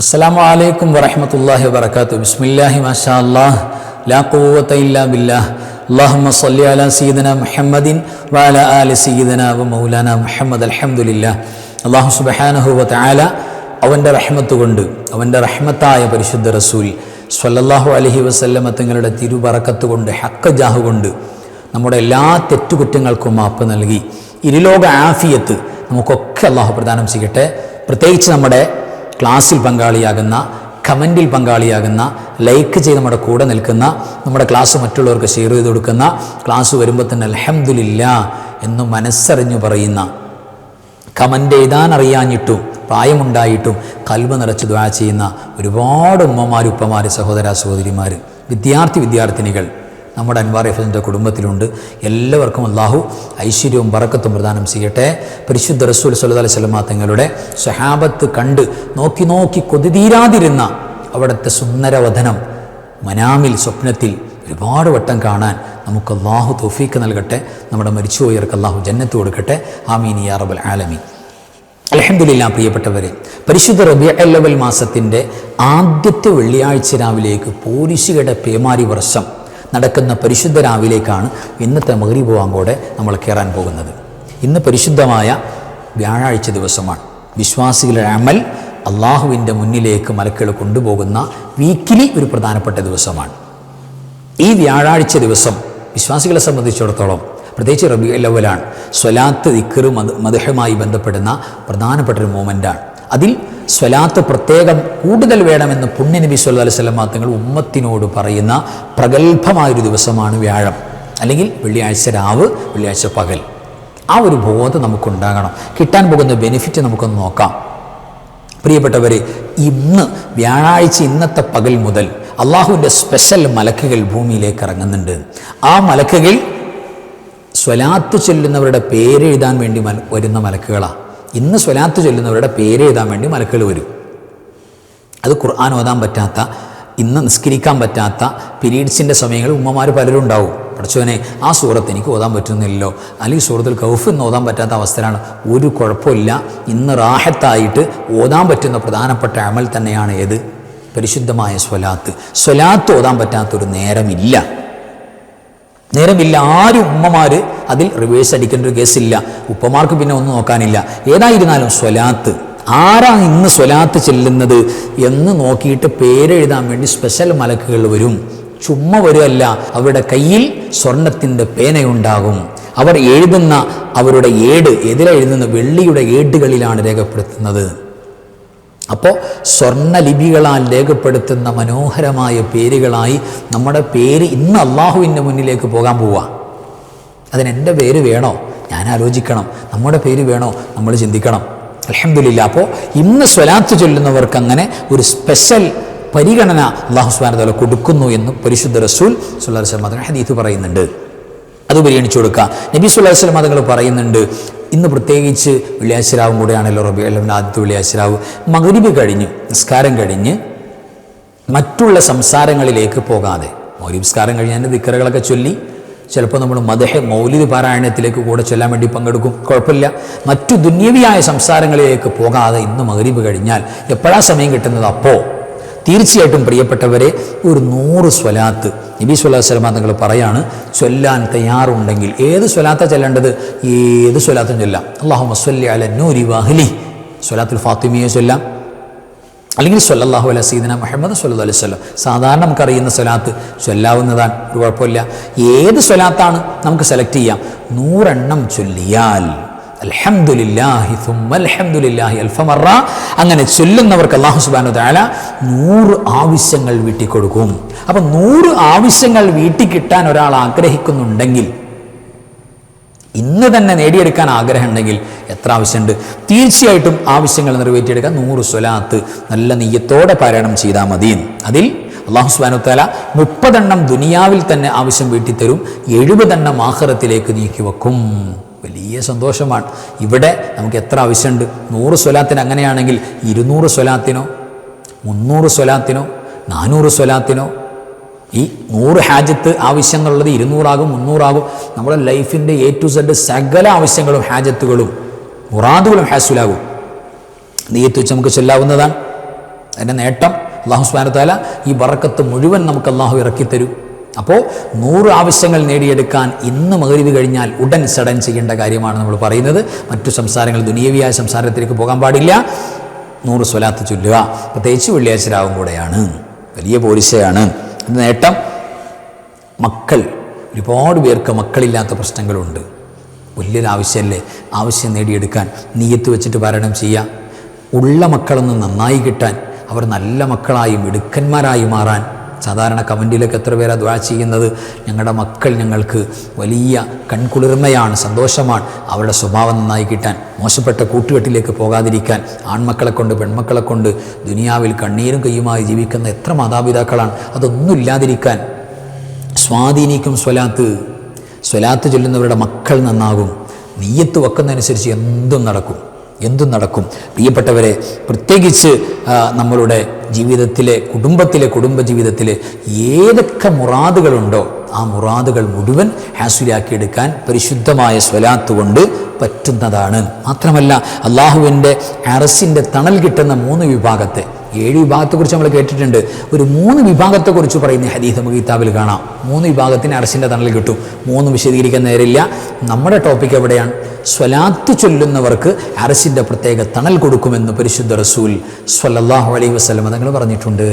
അസ്സലാമു അലൈക്കും വറഹ്മത്തുള്ളാഹി വബറകാതുഹു. ബിസ്മില്ലാഹി മാഷാ ലാ ഖുവത ഇല്ലാ ബില്ലാഹ്. അല്ലാഹുമ്മ സ്വല്ലി അലാ സയ്യിദിന മുഹമ്മദിൻ വഅലാ ആലി സീദന വ മൗലാന മുഹമ്മദ്. അൽഹംദുലില്ലാഹ്. അല്ലാഹു സുബ്ഹാനഹു വ തആല അവന്റെ റഹ്മത്ത് കൊണ്ട് അവന്റെ റഹ്മത്തായ പരിശുദ്ധ റസൂൽ സ്വല്ലല്ലാഹു അലഹി വസല്ലമ തങ്ങളുടെ തിരുബറക്കത്ത് കൊണ്ട് ഹക്ക ജാഹു കൊണ്ട് നമ്മുടെ എല്ലാ തെറ്റുകുറ്റങ്ങൾക്കും മാപ്പ് നൽകി. ഇരുലോക ആഫിയത്ത് നമുക്കൊക്കെ അള്ളാഹു പ്രദാനം ചെയ്യട്ടെ. പ്രത്യേകിച്ച് നമ്മുടെ ക്ലാസ്സിൽ പങ്കാളിയാകുന്ന കമന്റിൽ പങ്കാളിയാകുന്ന ലൈക്ക് ചെയ്ത് നമ്മുടെ കൂടെ നിൽക്കുന്ന നമ്മുടെ ക്ലാസ് മറ്റുള്ളവർക്ക് ഷെയർ ചെയ്ത് കൊടുക്കുന്ന ക്ലാസ് വരുമ്പോൾ തന്നെ അലഹമില്ല എന്ന് മനസ്സറിഞ്ഞു പറയുന്ന കമന്റ് എഴുതാൻ അറിയാഞ്ഞിട്ടും പ്രായമുണ്ടായിട്ടും കൽവ് നിറച്ച് ദ്വാ ചെയ്യുന്ന ഒരുപാട് ഉമ്മമാർ ഉപ്പമാർ സഹോദര സഹോദരിമാർ വിദ്യാർത്ഥി വിദ്യാർത്ഥിനികൾ നമ്മുടെ അൻവാർ എഫിന്റെ കുടുംബത്തിലുണ്ട്. എല്ലാവർക്കും അള്ളാഹു ഐശ്വര്യവും വറക്കത്തും പ്രദാനം ചെയ്യട്ടെ. പരിശുദ്ധ റസൂൽ സല്ലു അലൈഹി സ്വലമാ തങ്ങളുടെ സ്വഹാബത്ത് കണ്ട് നോക്കി നോക്കി കൊതിതീരാതിരുന്ന അവിടുത്തെ സുന്ദരവധനം മനാമിൽ സ്വപ്നത്തിൽ ഒരുപാട് വട്ടം കാണാൻ നമുക്ക് അള്ളാഹു തൊഫീക്ക് നൽകട്ടെ. നമ്മുടെ മരിച്ചുപോയവർക്ക് അള്ളാഹു ജന്നത്ത് കൊടുക്കട്ടെ. ആമീൻ യാ റബ്ബൽ ആലമീൻ. അലഹമില്ല പ്രിയപ്പെട്ടവരെ പരിശുദ്ധ റബിയ അല്ലവൽ മാസത്തിന്റെ ആദ്യത്തെ വെള്ളിയാഴ്ച രാവിലേക്ക് പോലീസുകളുടെ പേമാരി വർഷം നടക്കുന്ന പരിശുദ്ധ രാവിലേക്കാണ് ഇന്നത്തെ മകരീബ് വാങ്കോടെ നമ്മൾ കയറാൻ പോകുന്നത്. ഇന്ന് പരിശുദ്ധമായ വ്യാഴാഴ്ച ദിവസമാണ്. വിശ്വാസികളുടെ അമൽ അള്ളാഹുവിന്റെ മുന്നിലേക്ക് മലക്കുകൾ കൊണ്ടുപോകുന്ന വീക്കിലി ഒരു പ്രധാനപ്പെട്ട ദിവസമാണ്. ഈ വ്യാഴാഴ്ച ദിവസം വിശ്വാസികളെ സംബന്ധിച്ചിടത്തോളം പ്രത്യേകിച്ച് റബി ലവലാണ് സ്വലാത്ത് ദിക്കറും മത മതഹുമായി ബന്ധപ്പെടുന്ന പ്രധാനപ്പെട്ട ഒരു മൂമെന്റാണ് അതിൽ സ്വലാത്ത് പ്രത്യേകം കൂടുതൽ വേണമെന്ന് പുണ്യനബി സല്ലു അലൈഹി സ്വലം തങ്ങൾ ഉമ്മത്തിനോട് പറയുന്ന പ്രഗത്ഭമായൊരു ദിവസമാണ് വ്യാഴം. അല്ലെങ്കിൽ വെള്ളിയാഴ്ച രാവ് വെള്ളിയാഴ്ച പകൽ. ആ ഒരു ബോധം നമുക്കുണ്ടാകണം. കിട്ടാൻ പോകുന്ന ബെനിഫിറ്റ് നമുക്കൊന്ന് നോക്കാം. പ്രിയപ്പെട്ടവർ ഇന്ന് വ്യാഴാഴ്ച ഇന്നത്തെ പകൽ മുതൽ അള്ളാഹുവിന്റെ സ്പെഷ്യൽ മലക്കുകൾ ഭൂമിയിലേക്ക് ഇറങ്ങുന്നുണ്ട്. ആ മലക്കുകൾ സ്വലാത്ത് ചൊല്ലുന്നവരുടെ പേരെഴുതാൻ വേണ്ടി വരുന്ന മലക്കുകളാണ് ഇന്ന് സ്വലാത്ത് ചൊല്ലുന്നവരുടെ പേര് എഴുതാൻ വേണ്ടി മലക്കുകൾ വരും. അത് ഖുർആൻ ഓതാൻ പറ്റാത്ത ഇന്ന് നിസ്കരിക്കാൻ പറ്റാത്ത പീരീഡ്സിന്റെ സമയങ്ങളിൽ ഉമ്മമാർ പലരും ഉണ്ടാവും. പഠിച്ചവനെ ആ സൂറത്ത് എനിക്ക് ഓതാൻ പറ്റുന്നില്ലല്ലോ. അല്ലെങ്കിൽ സൂറത്തിൽ കൗഫ് എന്ന് ഓതാൻ പറ്റാത്ത അവസ്ഥയാണ് ഒരു കുഴപ്പമില്ല. ഇന്ന് റാഹത്തായിട്ട് ഓതാൻ പറ്റുന്ന പ്രധാനപ്പെട്ട അമൽ തന്നെയാണ് ഏത്? പരിശുദ്ധമായ സ്വലാത്ത്. സ്വലാത്ത് ഓതാൻ പറ്റാത്തൊരു നേരമില്ല. നേരമില്ല. ആരും ഉമ്മമാർ അതിൽ റിവേഴ്സ് അടിക്കേണ്ട ഒരു കേസില്ല ഉപ്പമാർക്ക് പിന്നെ ഒന്നും നോക്കാനില്ല. ഏതായിരുന്നാലും സ്വലാത്ത്. ആരാ ഇന്ന് സ്വലാത്ത് ചെല്ലുന്നത് എന്ന് നോക്കിയിട്ട് പേരെഴുതാൻ വേണ്ടി സ്പെഷ്യൽ മലക്കുകൾ വരും. ചുമ്മാ വരുമല്ല അവരുടെ കയ്യിൽ സ്വർണത്തിന്റെ പേനയുണ്ടാകും. അവർ എഴുതുന്ന അവരുടെ ഏട് എതിരെഴുതുന്ന വെള്ളിയുടെ ഏടുകളിലാണ് രേഖപ്പെടുത്തുന്നത്. അപ്പോൾ സ്വർണലിപികളാൽ രേഖപ്പെടുത്തുന്ന മനോഹരമായ പേരുകളായി നമ്മുടെ പേര് ഇന്ന് അള്ളാഹുവിന്റെ മുന്നിലേക്ക് പോകാൻ പോവുക അതിന് എന്റെ പേര് വേണോ? ഞാൻ ആലോചിക്കണം. നമ്മുടെ പേര് വേണോ? നമ്മൾ ചിന്തിക്കണം. അലഹമില്ല അപ്പോൾ ഇന്ന് സ്വലാത്ത് ചൊല്ലുന്നവർക്ക് അങ്ങനെ ഒരു സ്പെഷ്യൽ പരിഗണന അള്ളാഹു സ്വാനതല കൊടുക്കുന്നു എന്ന് പരിശുദ്ധ റസൂൽ സുല്ലാ വസ്ലം ഹദീത്ത് പറയുന്നുണ്ട്. അത് പരിഗണിച്ചു കൊടുക്കുക നബി സുല്ലാ അതുങ്ങൾ പറയുന്നുണ്ട്. ഇന്ന് പ്രത്യേകിച്ച് വെള്ളിയാഴ്ചരാവും കൂടെയാണല്ലോ റബി അല്ലവിന്റെ ആദ്യത്തെ വെള്ളിയാഴ്ചരാവ്. മകരിബ് കഴിഞ്ഞ് നിസ്കാരം കഴിഞ്ഞ് മറ്റുള്ള സംസാരങ്ങളിലേക്ക് പോകാതെ മൗലിസ്കാരം കഴിഞ്ഞ് അതിന്റെ ദിക്കറുകളൊക്കെ ചൊല്ലി ചിലപ്പോൾ നമ്മൾ മദഹ മൗലിദ് പാരായണത്തിലേക്ക് കൂടെ ചൊല്ലാൻ വേണ്ടി പങ്കെടുക്കും കുഴപ്പമില്ല. മറ്റു ദുന്യവിയായ സംസാരങ്ങളിലേക്ക് പോകാതെ ഇന്ന് മകരീബ് കഴിഞ്ഞാൽ എപ്പോഴാ സമയം കിട്ടുന്നത്? അപ്പോൾ തീർച്ചയായിട്ടും പ്രിയപ്പെട്ടവരെ ഒരു നൂറ് സ്വലാത്ത്. നബി സ്വലാ സ്വലമാ നിങ്ങൾ പറയാണ് ചൊല്ലാൻ തയ്യാറുണ്ടെങ്കിൽ ഏത് സ്വലാത്ത ചെല്ലേണ്ടത്? ഏത് സ്വലാത്തും ചൊല്ലാം. അള്ളാഹു മസ്വല്ലി അല നൂരി വാഹ്ലി. സ്വലാത്തുൽ ഫാത്തിമിയെ ചൊല്ലാം. അല്ലെങ്കിൽ സ്വല്ലല്ലാഹു അല സീദന മുഹമ്മദ് സല്ലു അലൈഹി സ്വലം സാധാരണ നമുക്കറിയുന്ന സ്വലാത്ത് ചൊല്ലാവുന്നതാണ് ഒരു കുഴപ്പമില്ല. ഏത് സ്വലാത്താണ് നമുക്ക് സെലക്ട് ചെയ്യാം? നൂറെണ്ണം ചൊല്ലിയാൽ. അൽഹംദുലില്ലാഹി അൽഹംദുലില്ലാഹി അൽഫമറ അങ്ങനെ ചൊല്ലുന്നവർക്ക് അള്ളാഹു സുബാനു താല നൂറ് ആവശ്യങ്ങൾ വീട്ടിക്കൊടുക്കും. അപ്പം നൂറ് ആവശ്യങ്ങൾ വീട്ടിൽ കിട്ടാൻ ഒരാൾ ആഗ്രഹിക്കുന്നുണ്ടെങ്കിൽ ഇന്ന് തന്നെ നേടിയെടുക്കാൻ ആഗ്രഹമുണ്ടെങ്കിൽ എത്ര ആവശ്യമുണ്ട്? തീർച്ചയായിട്ടും ആവശ്യങ്ങൾ നിറവേറ്റിയെടുക്കാൻ നൂറ് സ്വലാത്ത് നല്ല നെയ്യത്തോടെ പാരായണം ചെയ്താൽ മതി. അതിൽ അള്ളാഹു സുബാനു താല മുപ്പതെണ്ണം ദുനിയാവിൽ തന്നെ ആവശ്യം വീട്ടിത്തരും എഴുപതെണ്ണം ആഹ്റത്തിലേക്ക് നീക്കി വെക്കും വലിയ സന്തോഷമാണ്. ഇവിടെ നമുക്ക് എത്ര ആവശ്യമുണ്ട്? നൂറ് സ്വലാത്തിന് അങ്ങനെയാണെങ്കിൽ ഇരുന്നൂറ് സ്വലാത്തിനോ മുന്നൂറ് സ്വലാത്തിനോ നാനൂറ് സ്വലാത്തിനോ? ഈ നൂറ് ഹാജത്ത് ആവശ്യങ്ങളുള്ളത് ഇരുന്നൂറാകും മുന്നൂറാകും. നമ്മുടെ ലൈഫിന്റെ എ ടു സെഡ് സകല ആവശ്യങ്ങളും ഹാജത്തുകളും മുറാദുകളും ഹാസുലാകും. നീയത്ത് വെച്ച് നമുക്ക് ചൊല്ലാവുന്നതാണ്. അതിന്റെ നേട്ടം അള്ളാഹു സ്മാനത്താല ഈ ബറക്കത്ത് മുഴുവൻ നമുക്ക് അള്ളാഹു ഇറക്കിത്തരും. അപ്പോൾ നൂറ് ആവശ്യങ്ങൾ നേടിയെടുക്കാൻ ഇന്ന് മകരുവ് കഴിഞ്ഞാൽ ഉടൻ സഡൻ ചെയ്യേണ്ട കാര്യമാണ് നമ്മൾ പറയുന്നത്. മറ്റു സംസാരങ്ങൾ ദുനിയവിയായ സംസാരത്തിലേക്ക് പോകാൻ പാടില്ല. നൂറ് സ്വലാത്ത് ചൊല്ലുക. പ്രത്യേകിച്ച് വെള്ളിയാഴ്ച രാവും കൂടെയാണ്. വലിയ പോലീസയാണ്. നേട്ടം? മക്കൾ. ഒരുപാട് പേർക്ക് മക്കളില്ലാത്ത പ്രശ്നങ്ങളുണ്ട്. വലിയൊരു ആവശ്യമല്ലേ ആവശ്യം നേടിയെടുക്കാൻ നീയത്ത് വെച്ചിട്ട് പാരായണം ചെയ്യുക. ഉള്ള മക്കളൊന്ന് നന്നായി കിട്ടാൻ അവർ നല്ല മക്കളായും മിടുക്കന്മാരായി മാറാൻ സാധാരണ കമന്റിലൊക്കെ എത്ര പേരാ ദ്വാ ചെയ്യുന്നത്? ഞങ്ങളുടെ മക്കൾ ഞങ്ങൾക്ക് വലിയ കൺകുളിർമയാണ് സന്തോഷമാണ്. അവരുടെ സ്വഭാവം നന്നായി കിട്ടാൻ മോശപ്പെട്ട കൂട്ടുകെട്ടിലേക്ക് പോകാതിരിക്കാൻ ആൺമക്കളെ കൊണ്ട് പെൺമക്കളെ കൊണ്ട് ദുനിയാവിൽ കണ്ണീരും കയ്യുമായി ജീവിക്കുന്ന എത്ര മാതാപിതാക്കളാണ്. അതൊന്നും ഇല്ലാതിരിക്കാൻ സ്വാധീനിക്കും സ്വലാത്ത്. സ്വലാത്ത് ചൊല്ലുന്നവരുടെ മക്കൾ നന്നാകും. നീയത്ത് വെക്കുന്നതനുസരിച്ച് എന്തും നടക്കും. എന്തും നടക്കും. പ്രിയപ്പെട്ടവരെ പ്രത്യേകിച്ച് നമ്മളുടെ ജീവിതത്തിലെ കുടുംബത്തിലെ കുടുംബജീവിതത്തിലെ ഏതൊക്കെ മുറാദുകളുണ്ടോ ആ മുറാദുകൾ മുഴുവൻ ഹാസുലാക്കിയെടുക്കാൻ പരിശുദ്ധമായ സ്വലാത്ത് കൊണ്ട് പറ്റുന്നതാണ്. മാത്രമല്ല അള്ളാഹുവിന്റെ അറസിന്റെ തണൽ കിട്ടുന്ന മൂന്ന് വിഭാഗത്തെ ഏഴ് വിഭാഗത്തെക്കുറിച്ച് നമ്മൾ കേട്ടിട്ടുണ്ട്. ഒരു മൂന്ന് വിഭാഗത്തെക്കുറിച്ച് പറയുന്ന ഹദീസ് നമുക്ക് കിതാബിൽ കാണാം. മൂന്ന് വിഭാഗത്തിന് അറസിന്റെ തണൽ കിട്ടും. മൂന്ന് വിശദീകരിക്കാൻ നേരില്ല. നമ്മുടെ ടോപ്പിക് എവിടെയാണ്? സ്വലാത്ത് ചൊല്ലുന്നവർക്ക് അറസിന്റെ പ്രത്യേക തണൽ കൊടുക്കുമെന്ന് പരിശുദ്ധ റസൂൽ സ്വല്ലല്ലാഹു അലൈഹി വസല്ലം തങ്ങൾ പറഞ്ഞിട്ടുണ്ട്.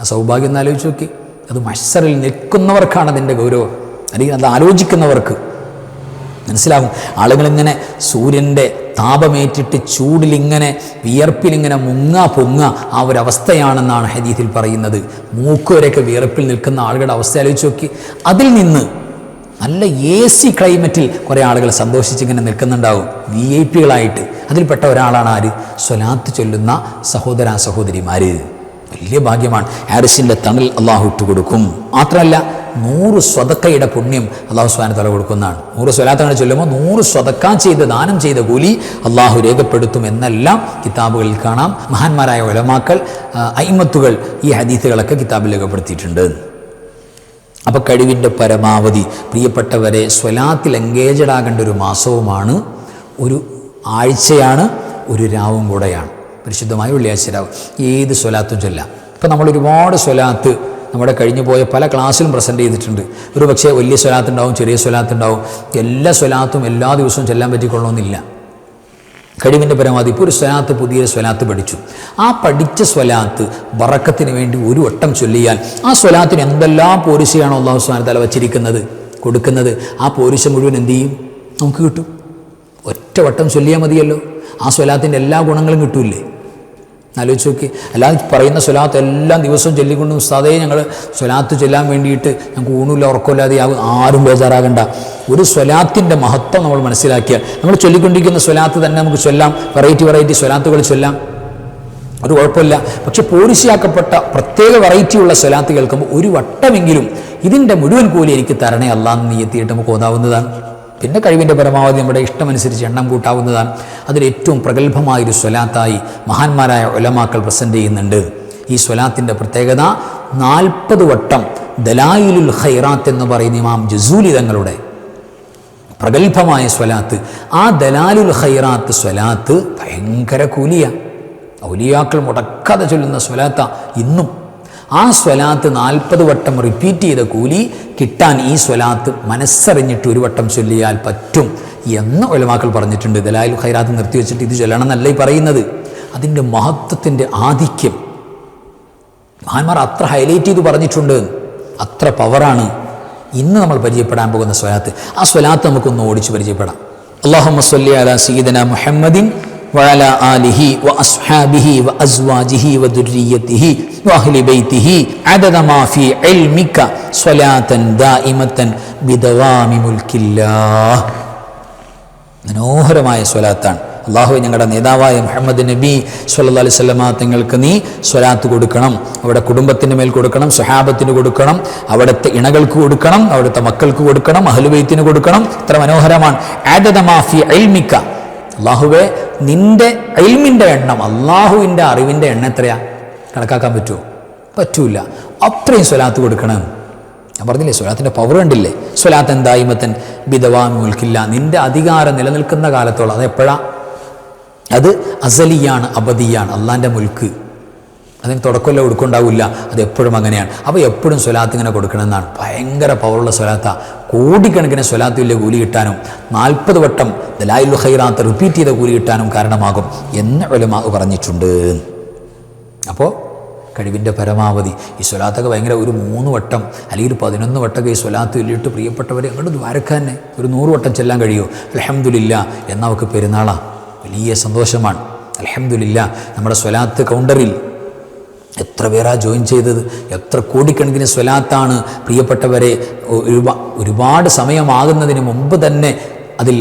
ആ സൗഭാഗ്യം എന്ന് ആലോചിച്ച് നോക്കി. അത് മത്സറിൽ നിൽക്കുന്നവർക്കാണ് അതിന്റെ ഗൗരവം. അല്ലെങ്കിൽ അത് ആലോചിക്കുന്നവർക്ക് മനസ്സിലാകും ആളുകളിങ്ങനെ സൂര്യന്റെ താപമേറ്റിട്ട് ചൂടിലിങ്ങനെ വിയർപ്പിലിങ്ങനെ മുങ്ങ പൊങ്ങ ആ ഒരു അവസ്ഥയാണെന്നാണ് ഹദീസിൽ പറയുന്നത്. മൂക്കുവരെയൊക്കെ വിയർപ്പിൽ നിൽക്കുന്ന ആളുകളുടെ അവസ്ഥ ആലോചിച്ച് നോക്കി. അതിൽ നിന്ന് നല്ല എ സി ക്ലൈമറ്റിൽ കുറേ ആളുകൾ സന്തോഷിച്ചിങ്ങനെ നിൽക്കുന്നുണ്ടാവും. വി ഐ പികളായിട്ട് അതിൽപ്പെട്ട ഒരാളാണ് ആര്? സ്വലാത്ത് ചൊല്ലുന്ന സഹോദര സഹോദരിമാര്. വലിയ ഭാഗ്യമാണ്. ഹാരിസിന്റെ തണൽ അള്ളാഹു ഇട്ട് കൊടുക്കും. മാത്രമല്ല നൂറ് സ്വതക്കയുടെ പുണ്യം അള്ളാഹു സ്വാന തല കൊടുക്കുന്നതാണ്. നൂറ് സ്വലാത്താണ് ചൊല്ലുമ്പോൾ നൂറ് സ്വതക്ക ചെയ്ത് ദാനം ചെയ്ത കൂലി അള്ളാഹു രേഖപ്പെടുത്തും എന്നെല്ലാം കിതാബുകളിൽ കാണാം. മഹാന്മാരായ ഒലമാക്കൾ അയിമത്തുകൾ ഈ ഹദീസുകളൊക്കെ കിതാബിൽ രേഖപ്പെടുത്തിയിട്ടുണ്ട്. അപ്പോൾ കഴിവിന്റെ പരമാവധി. പ്രിയപ്പെട്ടവരെ സ്വലാത്തിൽ എൻഗേജഡ് ആകേണ്ട ഒരു മാസവുമാണ്. ഒരു ആഴ്ചയാണ് ഒരു രാവും കൂടെയാണ്. പരിശുദ്ധമായ വെള്ളിയാഴ്ച രാവ്. ഏത് സ്വലാത്തും ചൊല്ലാം. ഇപ്പം നമ്മൾ ഒരുപാട് സ്വലാത്ത് നമ്മുടെ കഴിഞ്ഞു പോയ പല ക്ലാസ്സിലും പ്രസന്റ് ചെയ്തിട്ടുണ്ട്. ഒരു പക്ഷേ വലിയ സ്വലാത്തുണ്ടാവും ചെറിയ സ്വലാത്തുണ്ടാവും എല്ലാ സ്വലാത്തും എല്ലാ ദിവസവും ചെല്ലാൻ പറ്റിക്കൊള്ളണമെന്നില്ല. കഴിവിന്റെ പരമാവധി. ഇപ്പോൾ ഒരു സ്വലാത്ത് പുതിയൊരു സ്വലാത്ത് പഠിച്ചു. ആ പഠിച്ച സ്വലാത്ത് വറക്കത്തിന് വേണ്ടി ഒരു വട്ടം ചൊല്ലിയാൽ ആ സ്വലാത്തിന് എന്തെല്ലാം പോരിശയാണോ അള്ളാഹു സ്വാന തല വച്ചിരിക്കുന്നത് കൊടുക്കുന്നത്? ആ പോരിശ മുഴുവൻ എന്ത് ചെയ്യും? നമുക്ക് കിട്ടും. ഒറ്റ വട്ടം ചൊല്ലിയാൽ മതിയല്ലോ. ആ സ്വലാത്തിന്റെ എല്ലാ ഗുണങ്ങളും കിട്ടൂലേ ആലോചിച്ച് നോക്കി. അല്ലാതെ പറയുന്ന സ്വലാത്ത് എല്ലാം ദിവസവും ചൊല്ലിക്കൊണ്ടും ഉസ്താദേ ഞങ്ങൾ സ്വലാത്ത് ചെല്ലാൻ വേണ്ടിയിട്ട് ഞങ്ങൾക്ക് ഊണില്ല ഉറക്കമില്ലാതെ ആകും ആരും ബേജാറാകണ്ട. ഒരു സ്വലാത്തിന്റെ മഹത്വം നമ്മൾ മനസ്സിലാക്കിയാൽ നമ്മൾ ചൊല്ലിക്കൊണ്ടിരിക്കുന്ന സ്വലാത്ത് തന്നെ നമുക്ക് ചൊല്ലാം വെറൈറ്റി വെറൈറ്റി സ്വലാത്തുകൾ ചൊല്ലാം. ഒരു കുഴപ്പമില്ല. പക്ഷെ പോലീസിയാക്കപ്പെട്ട പ്രത്യേക വെറൈറ്റി ഉള്ള സ്വലാത്ത് കേൾക്കുമ്പോൾ ഒരു വട്ടമെങ്കിലും ഇതിന്റെ മുഴുവൻ കൂലി എനിക്ക് തരണേ അല്ലാന്ന് നീ എത്തിയിട്ട് നമുക്ക് ഓതാവുന്നതാണ്. പിന്നെ കഴിവിന്റെ പരമാവധി നമ്മുടെ ഇഷ്ടമനുസരിച്ച് എണ്ണം കൂട്ടാവുന്നതാണ്. അതിലേറ്റവും പ്രഗത്ഭമായൊരു സ്വലാത്തായി മഹാന്മാരായ ഒലമാക്കൾ പ്രസന്റ് ചെയ്യുന്നുണ്ട്. ഈ സ്വലാത്തിന്റെ പ്രത്യേകത നാൽപ്പത് വട്ടം ദലായിലുൽ ഖൈറാത്ത് എന്ന് പറയുന്ന ഇമാം ജസൂലി തങ്ങളുടെ പ്രഗത്ഭമായ സ്വലാത്ത്. ആ ദലാലുൽ ഖൈറാത്ത് സ്വലാത്ത് ഭയങ്കര കൂലിയ. ഔലിയാക്കൾ മുടക്കാതെ ചൊല്ലുന്ന സ്വലാത്ത ഇന്നും. ആ സ്വലാത്ത് നാൽപ്പത് വട്ടം റിപ്പീറ്റ് ചെയ്ത കൂലി കിട്ടാൻ ഈ സ്വലാത്ത് മനസ്സറിഞ്ഞിട്ട് ഒരു വട്ടം ചൊല്ലിയാൽ പറ്റും എന്ന് ഒലമാക്കൾ പറഞ്ഞിട്ടുണ്ട്. ദലായിൽ ഖൈറാത്ത് നിർത്തിവെച്ചിട്ട് ഇത് ചൊല്ലണം എന്നല്ല ഈ പറയുന്നത്. അതിന്റെ മഹത്വത്തിന്റെ ആധിക്യം. മഹാന്മാർ അത്ര ഹൈലൈറ്റ് ചെയ്ത് പറഞ്ഞിട്ടുണ്ട്. അത്ര പവറാണ് ഇന്ന് നമ്മൾ പരിചയപ്പെടാൻ പോകുന്ന സ്വലാത്ത്. ആ സ്വലാത്ത് നമുക്കൊന്ന് ഓടിച്ച് പരിചയപ്പെടാം. അള്ളാഹു സല്ലി അല സീദന മുഹമ്മദിൻ وعلى آله وأصحابه وأزواجه وذريته وأهل بيته عدد ما في علمك صلاة دائمة بدوام ملك الله മനോഹരമായ സ്വലാത്താണ് അള്ളാഹു ഞങ്ങളുടെ നേതാവായ മുഹമ്മദ് നബി സല്ലാ അലൈഹി സ്വലമ തങ്ങൾക്ക് നീ സ്വലാത്ത് കൊടുക്കണം അവിടെ കുടുംബത്തിൻ്റെ മേൽ കൊടുക്കണം സ്വഹാബത്തിന് കൊടുക്കണം അവിടുത്തെ ഇണകൾക്ക് കൊടുക്കണം അവിടുത്തെ മക്കൾക്ക് കൊടുക്കണം അഹലുബൈത്തിന് കൊടുക്കണം ഇത്ര മനോഹരമാണ് ആദത മാഫി അൽമിക്ക അള്ളാഹുവെ നിന്റെ അൽമിന്റെ എണ്ണം അള്ളാഹുവിന്റെ അറിവിന്റെ എണ്ണം എത്രയാ? കണക്കാക്കാൻ പറ്റുമോ? പറ്റൂല. അത്രയും സ്വലാത്ത് കൊടുക്കണം. ഞാൻ പറഞ്ഞില്ലേ സ്വലാത്തിന്റെ പവർ കണ്ടില്ലേ? സ്വലാത്ത് എന്തായ്മത്തൻ ബിധവാമി മുൽക്കില്ല. നിന്റെ അധികാരം നിലനിൽക്കുന്ന കാലത്തോളം അത് എപ്പോഴാ അത് അസലിയാണ് അബദിയാണ് അള്ളാന്റെ മുൽക്ക്. അതിന് തുടക്കമല്ല കൊടുക്കുണ്ടാവില്ല അത് എപ്പോഴും അങ്ങനെയാണ്. അപ്പോൾ എപ്പോഴും സ്വലാത്ത് ഇങ്ങനെ കൊടുക്കണമെന്നാണ്. ഭയങ്കര പവറുള്ള സ്വലാത്ത. കോടിക്കണക്കിന് സ്വലാത്ത് വലിയ കൂലി കിട്ടാനും നാൽപ്പത് വട്ടം ദലായുൽ ഹൈറാത്ത് റിപ്പീറ്റ് ചെയ്ത കൂലി കിട്ടാനും കാരണമാകും എന്ന് ഒലമാ പറഞ്ഞിട്ടുണ്ട്. അപ്പോൾ കഴിവിന്റെ പരമാവധി. ഈ സ്വലാത്തൊക്കെ ഭയങ്കര ഒരു മൂന്ന് വട്ടം അല്ലെങ്കിൽ ഒരു പതിനൊന്ന് വട്ടമൊക്കെ ഈ സ്വലാത്ത് ചൊല്ലിയിട്ട് പ്രിയപ്പെട്ടവരെ അങ്ങോട്ട് ദ്വാരക്കാൻ തന്നെ ഒരു നൂറ് വട്ടം ചെല്ലാൻ കഴിയുമോ അലഹമുല്ല എന്നവർക്ക് പെരുന്നാളാണ് വലിയ സന്തോഷമാണ്. അലഹമുല്ല നമ്മുടെ സ്വലാത്ത് കൗണ്ടറിൽ എത്ര പേരാ ജോയിൻ ചെയ്തത്? എത്ര കോടിക്കണക്കിന് സ്വലാത്താണ് പ്രിയപ്പെട്ടവരെ? ഒരുപാ ഒരുപാട് സമയമാകുന്നതിന് മുമ്പ് തന്നെ അതിൽ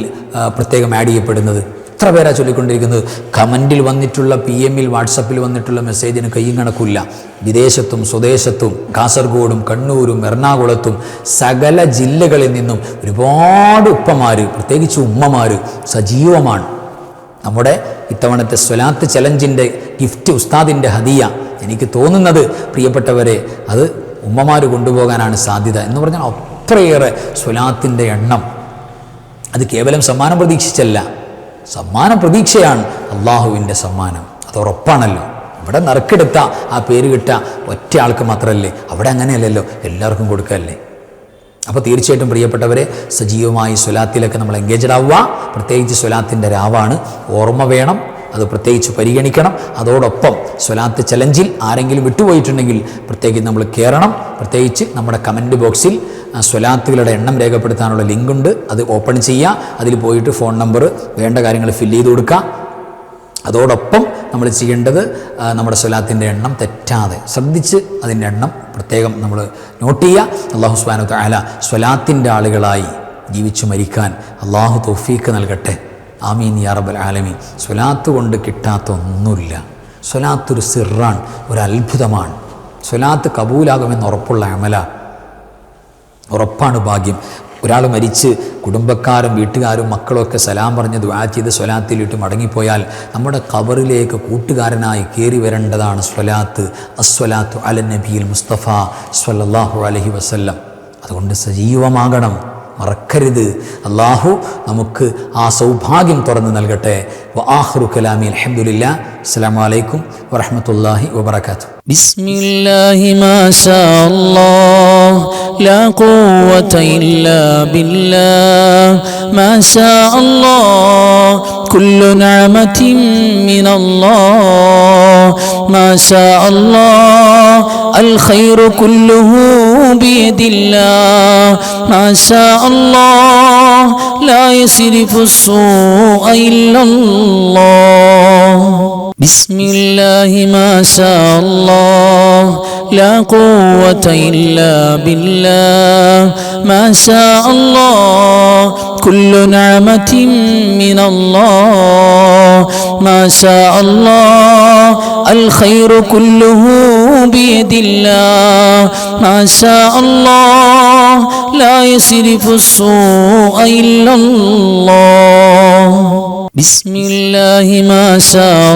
പ്രത്യേകം ആഡ് ചെയ്യപ്പെടുന്നത്. എത്ര പേരാ ചൊല്ലിക്കൊണ്ടിരിക്കുന്നത്? കമന്റിൽ വന്നിട്ടുള്ള പി എമ്മിൽ വാട്സപ്പിൽ വന്നിട്ടുള്ള മെസ്സേജിന് കയ്യും കണക്കില്ല വിദേശത്തും സ്വദേശത്തും കാസർഗോഡും കണ്ണൂരും എറണാകുളത്തും സകല ജില്ലകളിൽ നിന്നും ഒരുപാട് ഉപ്പമാർ പ്രത്യേകിച്ച് ഉമ്മമാർ സജീവമാണ്. നമ്മുടെ ഇത്തവണത്തെ സ്വലാത്ത് ചലഞ്ചിന്റെ ഗിഫ്റ്റ് ഉസ്താദിന്റെ ഹദിയ എനിക്ക് തോന്നുന്നത് പ്രിയപ്പെട്ടവരെ അത് ഉമ്മമാർ കൊണ്ടുപോകാനാണ് സാധ്യത എന്ന് പറഞ്ഞാൽ അത്രയേറെ സ്വലാത്തിന്റെ എണ്ണം. അത് കേവലം സമ്മാനം പ്രതീക്ഷിച്ചല്ല. സമ്മാനം പ്രതീക്ഷയാണ് അള്ളാഹുവിന്റെ സമ്മാനം. അത് ഉറപ്പാണല്ലോ. ഇവിടെ നറുക്കെടുത്ത ആ പേര് കിട്ട ഒറ്റ ആൾക്ക് മാത്രമല്ലേ അവിടെ അങ്ങനെയല്ലല്ലോ. എല്ലാവർക്കും കൊടുക്കല്ലേ? അപ്പോൾ തീർച്ചയായിട്ടും പ്രിയപ്പെട്ടവരെ സജീവമായി സ്വലാത്തിലൊക്കെ നമ്മൾ എൻഗേജഡ് ആവുക. പ്രത്യേകിച്ച് സ്വലാത്തിന്റെ രാവാണ്. ഓർമ്മ വേണം അത് പ്രത്യേകിച്ച് പരിഗണിക്കണം. അതോടൊപ്പം സ്വലാത്ത് ചലഞ്ചിൽ ആരെങ്കിലും വിട്ടുപോയിട്ടുണ്ടെങ്കിൽ പ്രത്യേകിച്ച് നമ്മൾ കയറണം പ്രത്യേകിച്ച് നമ്മുടെ കമന്റ് ബോക്സിൽ സ്വലാത്തുകളുടെ എണ്ണം രേഖപ്പെടുത്താനുള്ള ലിങ്കുണ്ട്. അത് ഓപ്പൺ ചെയ്യുക. അതിൽ പോയിട്ട് ഫോൺ നമ്പർ വേണ്ട കാര്യങ്ങൾ ഫില്ല് ചെയ്ത് കൊടുക്കുക. അതോടൊപ്പം നമ്മൾ ചെയ്യേണ്ടത് നമ്മുടെ സ്വലാത്തിന്റെ എണ്ണം തെറ്റാതെ ശ്രദ്ധിച്ച് അതിന്റെ എണ്ണം പ്രത്യേകം നമ്മൾ നോട്ട് ചെയ്യുക. അള്ളാഹു സുബാനു താല സ്വലാത്തിന്റെ ആളുകളായി ജീവിച്ചു മരിക്കാൻ അള്ളാഹു തൗഫീക്ക് നൽകട്ടെ. ആമീൻ യാറബൽ ആലമി സ്വലാത്ത് കൊണ്ട് കിട്ടാത്ത ഒന്നുമില്ല. സ്വലാത്തൊരു സിറാണ് ഒരു അത്ഭുതമാണ്. സ്വലാത്ത് കബൂലാകുമെന്ന് ഉറപ്പുള്ള അമല. ഉറപ്പാണ് ഭാഗ്യം. ഒരാൾ മരിച്ച് കുടുംബക്കാരും വീട്ടുകാരും മക്കളൊക്കെ സലാം പറഞ്ഞ് ദുആ ചെയ്ത് സ്വലാത്തിലിട്ട് മടങ്ങിപ്പോയാൽ നമ്മുടെ ഖബറിലേക്ക് കൂട്ടുകാരനായി കയറി വരേണ്ടതാണ് സ്വലാത്ത്. അസ്വലാത്തു അല നബിയിൽ മുസ്തഫ സ്വല്ലല്ലാഹു അലഹി വസല്ലം. അതുകൊണ്ട് സജീവമാകണം. മറക്കരുത് അള്ളാഹു നമുക്ക് ആ സൗഭാഗ്യം തുറന്ന് നൽകട്ടെ വആഖിറു കലാമി അൽഹംദുലില്ലാ അസ്സലാമു അലൈക്കും വറഹ്മത്തുള്ളാഹി വബറകാതുഹു بسم الله ما شاء الله لا قوة إلا بالله ما شاء الله كل نعمة من الله ما شاء الله الخير كله بيد الله. ما شاء الله لا يصرف السوء إلا الله. بسم الله ما شاء الله لا قوة إلا بالله. ما شاء الله. كل نعمة من الله. ما شاء الله. الخير كله بيد الله. ما شاء الله. لا يصرف السوء إلا الله. بسم الله. ما شاء